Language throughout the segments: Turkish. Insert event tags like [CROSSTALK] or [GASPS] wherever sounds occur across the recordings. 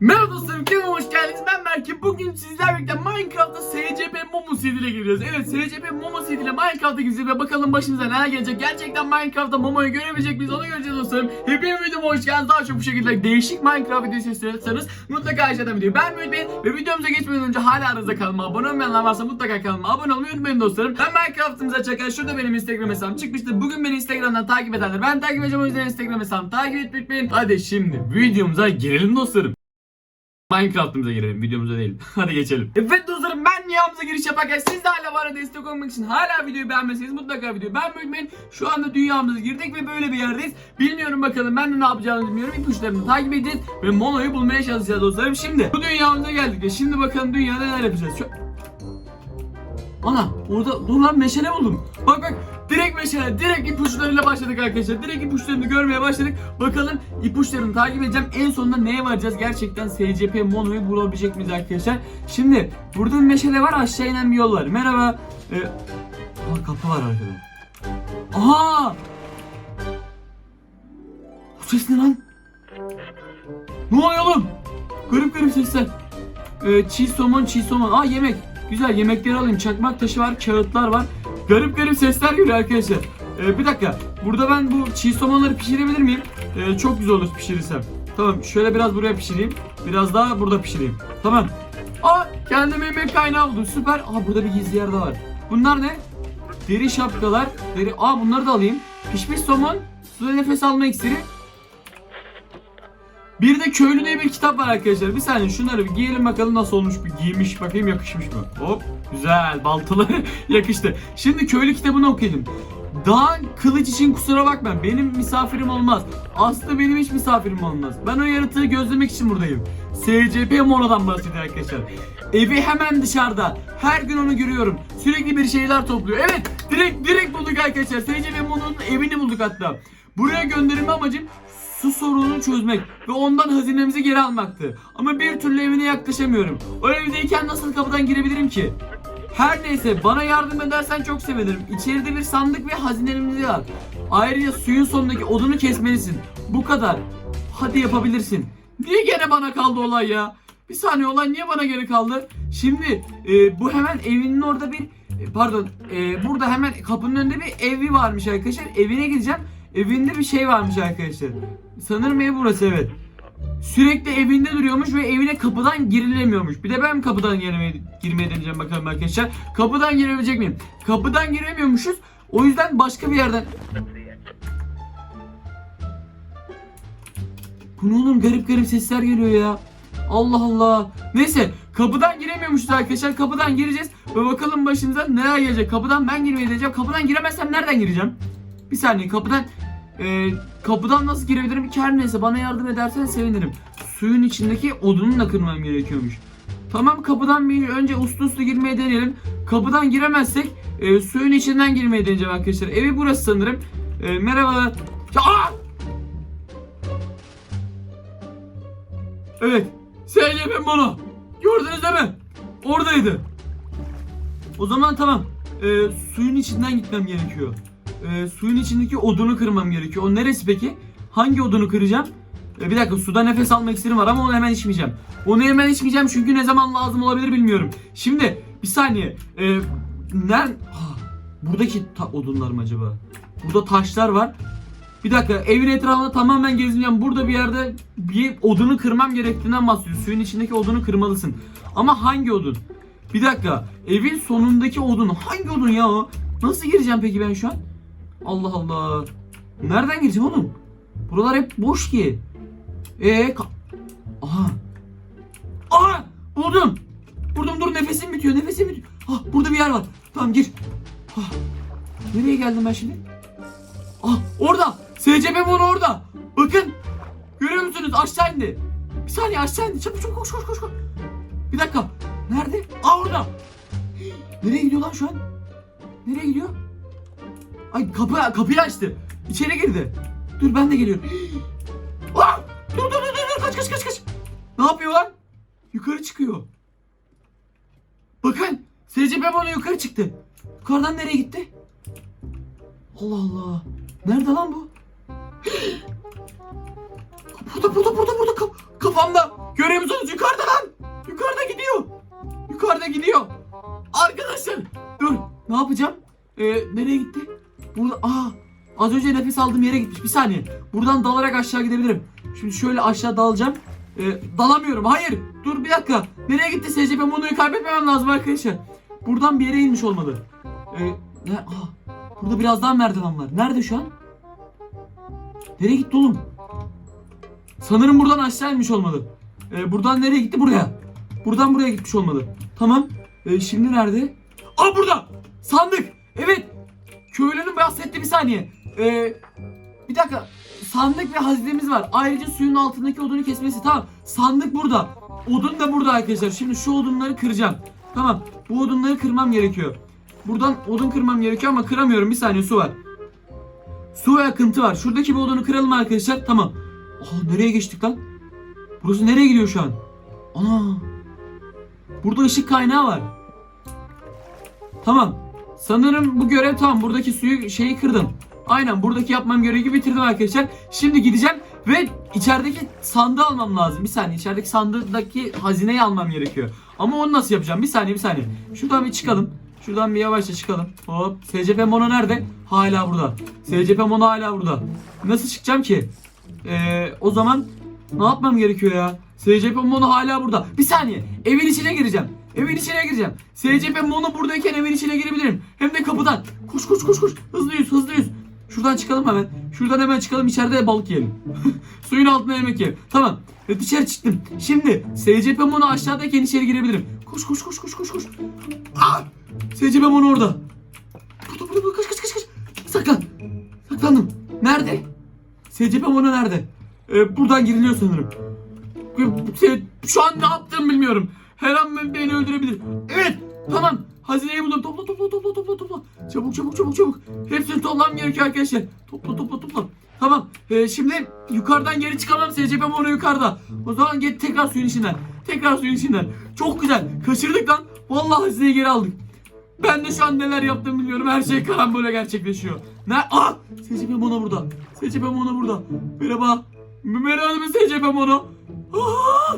Merhaba dostlarım kanalıma hoş geldiniz. Ben Berke. Bugün sizlerle birlikte Minecraft'ta SCP Momo CD ile giriyoruz. Evet SCP Momo CD ile Minecraft'a gireceğiz ve bakalım başımıza neler gelecek. Gerçekten Minecraft'ta Momo'yu görebilecek miyiz onu göreceğiz dostlarım. Hepiniz videoma hoş geldiniz. Daha çok bu şekilde değişik Minecraft videosu istiyorsanız mutlaka aşağıdan videoyu beğenmeyi unutmayın. Ve videomuza geçmeden önce hala aranızda kanalıma abone olmayanlar varsa mutlaka kanalıma abone olmayı unutmayın dostlarım. Ben Minecraft'ımıza çeker. Şurada benim Instagram hesabım çıkmıştı. Bugün beni Instagram'dan takip edenler ben takip edeceğim o yüzden Instagram hesabımı takip etmeyi unutmayın. Hadi şimdi videomuza girelim dostlarım. Minecraft'ımıza girelim videomuza değil. [LAUGHS] Hadi geçelim. Evet dostlarım ben Niham'ıza giriş yaparken siz de hala bana destek olmak için hala videoyu beğenmeseniz mutlaka videoyu beğenmeyi unutmayın. Şu anda dünyamıza girdik ve böyle bir yerdeyiz. Bilmiyorum bakalım ben de ne yapacağımı bilmiyorum. İpuçlarını takip edeceğiz ve Mono'yu bulmaya çalışacağız dostlarım. Şimdi bu dünyamıza geldik ve şimdi bakalım dünyada neler yapacağız. Şu... Ana orada dur lan meşale buldum. Bak bak direkt meşale direkt ipuçlarıyla başladık arkadaşlar. Direkt ipuçlarını görmeye başladık. Bakalım ipuçlarını takip edeceğim. En sonunda neye varacağız? Gerçekten SCP Mono'yu bulabilecek miyiz arkadaşlar? Şimdi burada bir meşale var aşağı inen bir yol var. Merhaba. Ee, aa, kapı var arkada. Aha! Bu ses ne lan? Ne oluyor oğlum? Garip garip sesler. Ee, çiğ somon çiğ somon. Aa yemek. Güzel yemekleri alayım. Çakmak taşı var, kağıtlar var. Garip garip sesler geliyor arkadaşlar. Ee, bir dakika. Burada ben bu çiğ somonları pişirebilir miyim? Ee, çok güzel olur pişirirsem. Tamam şöyle biraz buraya pişireyim. Biraz daha burada pişireyim. Tamam. Aa kendime yemek kaynağı buldum. Süper. Aa burada bir gizli yer de var. Bunlar ne? Deri şapkalar. Deri. Aa bunları da alayım. Pişmiş somon. Suda nefes alma iksiri. Bir de köylü diye bir kitap var arkadaşlar. Bir saniye şunları bir giyelim bakalım nasıl olmuş. Bir giymiş bakayım yakışmış mı? Hop güzel baltaları [LAUGHS] yakıştı. Şimdi köylü kitabını okuyalım. Dağın kılıç için kusura bakma benim misafirim olmaz. Aslı benim hiç misafirim olmaz. Ben o yaratığı gözlemek için buradayım. SCP Mono'dan bahsediyor arkadaşlar. Evi hemen dışarıda. Her gün onu görüyorum. Sürekli bir şeyler topluyor. Evet direkt direkt bulduk arkadaşlar. SCP Mono'nun evini bulduk hatta. Buraya gönderilme amacım su sorununu çözmek ve ondan hazinemizi geri almaktı. Ama bir türlü evine yaklaşamıyorum. O evdeyken nasıl kapıdan girebilirim ki? Her neyse bana yardım edersen çok sevinirim. İçeride bir sandık ve hazinelerimiz var. Ayrıca suyun sonundaki odunu kesmelisin. Bu kadar. Hadi yapabilirsin. Niye gene bana kaldı olay ya? Bir saniye olay niye bana geri kaldı? Şimdi e, bu hemen evinin orada bir e, pardon e, burada hemen kapının önünde bir evi varmış arkadaşlar. Evine gideceğim. Evinde bir şey varmış arkadaşlar. Sanırım ev burası evet. Sürekli evinde duruyormuş ve evine kapıdan girilemiyormuş. Bir de ben kapıdan girmeye, girmeye deneyeceğim bakalım arkadaşlar. Kapıdan girebilecek miyim? Kapıdan giremiyormuşuz. O yüzden başka bir yerden... Bu ne oğlum garip garip sesler geliyor ya. Allah Allah. Neyse kapıdan giremiyormuşuz arkadaşlar. Kapıdan gireceğiz ve bakalım başımıza neler gelecek. Kapıdan ben girmeye deneyeceğim. Kapıdan giremezsem nereden gireceğim? Bir saniye kapıdan e, kapıdan nasıl girebilirim ki her neyse bana yardım edersen sevinirim. Suyun içindeki odunu da kırmam gerekiyormuş. Tamam kapıdan bir önce uslu uslu girmeye deneyelim. Kapıdan giremezsek e, suyun içinden girmeye deneyeceğim arkadaşlar. Evi burası sanırım. E, merhabalar. Aa! Evet. Sevgilim bunu. Gördünüz değil mi? Oradaydı. O zaman tamam. E, suyun içinden gitmem gerekiyor. E, suyun içindeki odunu kırmam gerekiyor. O neresi peki? Hangi odunu kıracağım? E, bir dakika suda nefes alma iksirim var ama onu hemen içmeyeceğim. Onu hemen içmeyeceğim çünkü ne zaman lazım olabilir bilmiyorum. Şimdi bir saniye. E, ner Ah, buradaki odunlar mı acaba? Burada taşlar var. Bir dakika evin etrafında tamamen gezineceğim. Burada bir yerde bir odunu kırmam gerektiğinden bahsediyor. Suyun içindeki odunu kırmalısın. Ama hangi odun? Bir dakika. Evin sonundaki odun. Hangi odun ya o? Nasıl gireceğim peki ben şu an? Allah Allah. Nereden gireceğim oğlum? Buralar hep boş ki. Ee, Aha. Aha! Buldum. Buldum dur nefesim bitiyor. Nefesim bitiyor. Ah burada bir yer var. Tamam gir. Ah. Nereye geldim ben şimdi? Ah orada. SCP bunu orada. Bakın. Görüyor musunuz? Aşağı indi. Bir saniye aşağı indi. Çabuk çabuk koş koş koş. koş. Bir dakika. Nerede? Aa orada. Nereye gidiyor lan şu an? Nereye gidiyor? Ay kapı kapıyı açtı. İçeri girdi. Dur ben de geliyorum. [GASPS] Aa! Dur dur dur dur kaç kaç kaç kaç. Ne yapıyor lan? Yukarı çıkıyor. Bakın SCP bana yukarı çıktı. Yukarıdan nereye gitti? Allah Allah. Nerede lan bu? [GASPS] Burada burada burada burada kafamda. Görüyor musunuz? Yukarıda lan. Yukarıda gidiyor. Yukarıda gidiyor. Arkadaşlar dur. Ne yapacağım? Ee, nereye gitti? Burada aa az önce nefes aldığım yere gitmiş. Bir saniye. Buradan dalarak aşağı gidebilirim. Şimdi şöyle aşağı dalacağım. Ee, dalamıyorum. Hayır. Dur bir dakika. Nereye gitti SCP Mono'yu kaybetmemem lazım arkadaşlar. Buradan bir yere inmiş olmalı. Ee, ne? Aa, burada biraz daha merdiven var. Nerede şu an? Nereye gitti oğlum? Sanırım buradan aşağı inmiş olmalı. Ee, buradan nereye gitti? Buraya. Buradan buraya gitmiş olmalı. Tamam. Ee, şimdi nerede? Aa burada. Sandık. Evet. Köylünün bahsetti bir saniye. Ee, bir dakika. Sandık ve hazinemiz var. Ayrıca suyun altındaki odunu kesmesi. Tamam. Sandık burada. Odun da burada arkadaşlar. Şimdi şu odunları kıracağım. Tamam. Bu odunları kırmam gerekiyor. Buradan odun kırmam gerekiyor ama kıramıyorum. Bir saniye su var. Su ve akıntı var. Şuradaki bir odunu kıralım arkadaşlar. Tamam. Aa nereye geçtik lan? Burası nereye gidiyor şu an? Ana. Burada ışık kaynağı var. Tamam. Sanırım bu görev tamam. Buradaki suyu şeyi kırdım. Aynen buradaki yapmam gereği bitirdim arkadaşlar. Şimdi gideceğim ve içerideki sandığı almam lazım. Bir saniye içerideki sandıktaki hazineyi almam gerekiyor. Ama onu nasıl yapacağım? Bir saniye bir saniye. Şuradan bir çıkalım. Şuradan bir yavaşça çıkalım. Hop. SCP Mono nerede? Hala burada. SCP Mono hala burada. Nasıl çıkacağım ki? Ee, o zaman ne yapmam gerekiyor ya? SCP Mono hala burada. Bir saniye. Evin içine gireceğim. Evin içine gireceğim. SCP Mono buradayken evin içine girebilirim. Hem de kapıdan. Koş koş koş koş. Hızlıyız hızlıyız. Şuradan çıkalım hemen. Şuradan hemen çıkalım içeride balık yiyelim. [LAUGHS] Suyun altında yemek yiyelim. Tamam. Ve dışarı çıktım. Şimdi SCP Mono aşağıdayken içeri girebilirim. Koş koş koş koş koş koş. Aa! SCP Mono orada. Burada burada burada kaç kaç kaç kaç. Saklan. Saklandım. Nerede? SCP Mono nerede? Ee, buradan giriliyor sanırım. Şu an ne yaptığımı bilmiyorum. Her an beni öldürebilir. Evet. Tamam. Hazineyi buldum. Topla topla topla topla topla. Çabuk çabuk çabuk çabuk. Hepsini toplam gerekiyor arkadaşlar. Topla topla topla. Tamam. Ee, şimdi yukarıdan geri çıkamam. SCP Mono yukarıda. O zaman git tekrar suyun içinden. Tekrar suyun içinden. Çok güzel. Kaçırdık lan. Vallahi hazineyi geri aldık. Ben de şu an neler yaptığımı bilmiyorum. Her şey karambole gerçekleşiyor. Ne? Ah! SCP Mono burada. SCP Mono burada. Merhaba. Merhaba SCP Mono. Ah!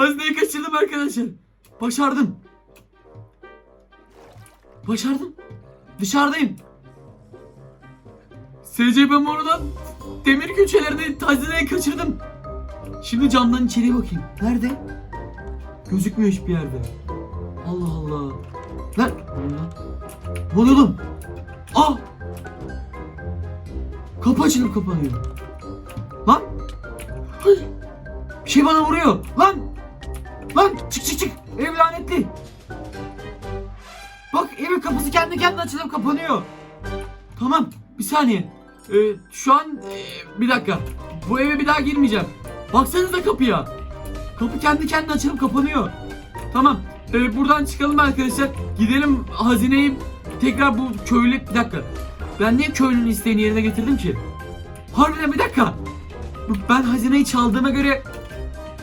Hazineyi kaçırdım arkadaşlar. Başardım. Başardım. Dışarıdayım. SCP Mono'dan demir köçelerini hazineyi kaçırdım. Şimdi camdan içeriye bakayım. Nerede? Gözükmüyor hiçbir yerde. Allah Allah. Lan. Ne oluyor oğlum? Ah! Kapı açılıp kapanıyor. Lan! Ay! Bir şey bana vuruyor. Çık çık çık. Ev lanetli. Bak evin kapısı kendi kendine açılıp kapanıyor. Tamam bir saniye. Ee, şu an ee, bir dakika. Bu eve bir daha girmeyeceğim. Baksanıza kapıya. Kapı kendi kendine açılıp kapanıyor. Tamam. Ee, buradan çıkalım arkadaşlar. Gidelim hazineyi tekrar bu köylü bir dakika. Ben niye köylünün isteğini yerine getirdim ki? Harbiden bir dakika. Ben hazineyi çaldığıma göre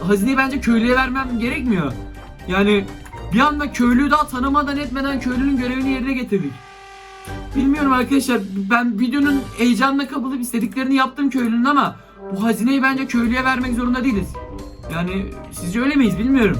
hazineyi bence köylüye vermem gerekmiyor. Yani bir anda köylüyü daha tanımadan etmeden köylünün görevini yerine getirdik. Bilmiyorum arkadaşlar ben videonun heyecanla kapılıp istediklerini yaptım köylünün ama bu hazineyi bence köylüye vermek zorunda değiliz. Yani sizce öyle miyiz bilmiyorum.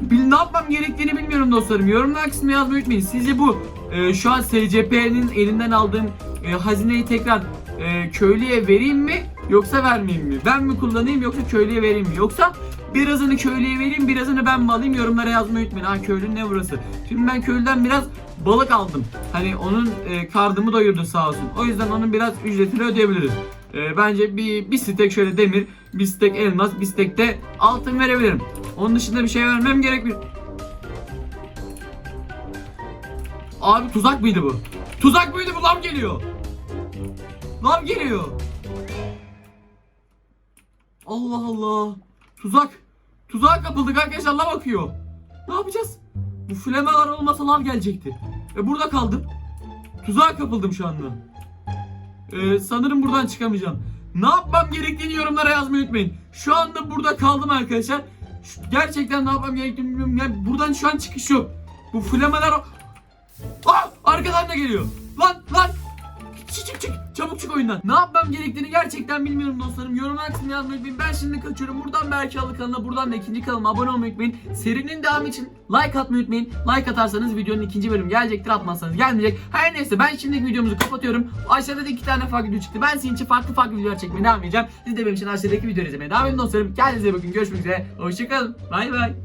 Bil, ne yapmam gerektiğini bilmiyorum dostlarım. Yorumlar kısmına yazmayı unutmayın. Sizce bu e, şu an SCP'nin elinden aldığım e, hazineyi tekrar e, köylüye vereyim mi yoksa vermeyeyim mi? Ben mi kullanayım yoksa köylüye vereyim mi? Yoksa birazını köylüye vereyim birazını ben mi alayım yorumlara yazmayı unutmayın. Ha köylünün ne burası? Şimdi ben köylüden biraz balık aldım. Hani onun e, kardımı doyurdu sağ olsun. O yüzden onun biraz ücretini ödeyebiliriz. E, bence bir, bir stek şöyle demir, bir stek elmas, bir stek de altın verebilirim. Onun dışında bir şey vermem gerekmiyor. Abi tuzak mıydı bu? Tuzak mıydı bu? Lav geliyor. Lav geliyor. Allah Allah. Tuzak. Tuzağa kapıldık arkadaşlar lav akıyor. Ne yapacağız? Bu flemalar olmasa lav gelecekti. E burada kaldım. Tuzağa kapıldım şu anda. Ee, sanırım buradan çıkamayacağım. Ne yapmam gerektiğini yorumlara yazmayı unutmayın. Şu anda burada kaldım arkadaşlar. Şu- gerçekten ne yapmam gerektiğini bilmiyorum. Yani buradan şu an çıkış yok. Bu flamalar... Ah! Arkadan da geliyor. Lan lan! Çık çık çık. Çabuk çık oyundan. Ne yapmam gerektiğini gerçekten bilmiyorum dostlarım. Yorumlar kısmına yazmayı unutmayın. Ben şimdi kaçıyorum. Buradan Berke Alı kanalına buradan da ikinci kanalıma abone olmayı unutmayın. Serinin devamı için like atmayı unutmayın. Like atarsanız videonun ikinci bölümü gelecektir. Atmazsanız gelmeyecek. Her neyse ben şimdi videomuzu kapatıyorum. Aşağıda da iki tane farklı video çıktı. Ben sizin için farklı farklı videolar çekmeye devam edeceğim. Siz de benim için aşağıdaki videoları izlemeye devam edin dostlarım. Kendinize bakın. Görüşmek üzere. Hoşçakalın. Bay bay.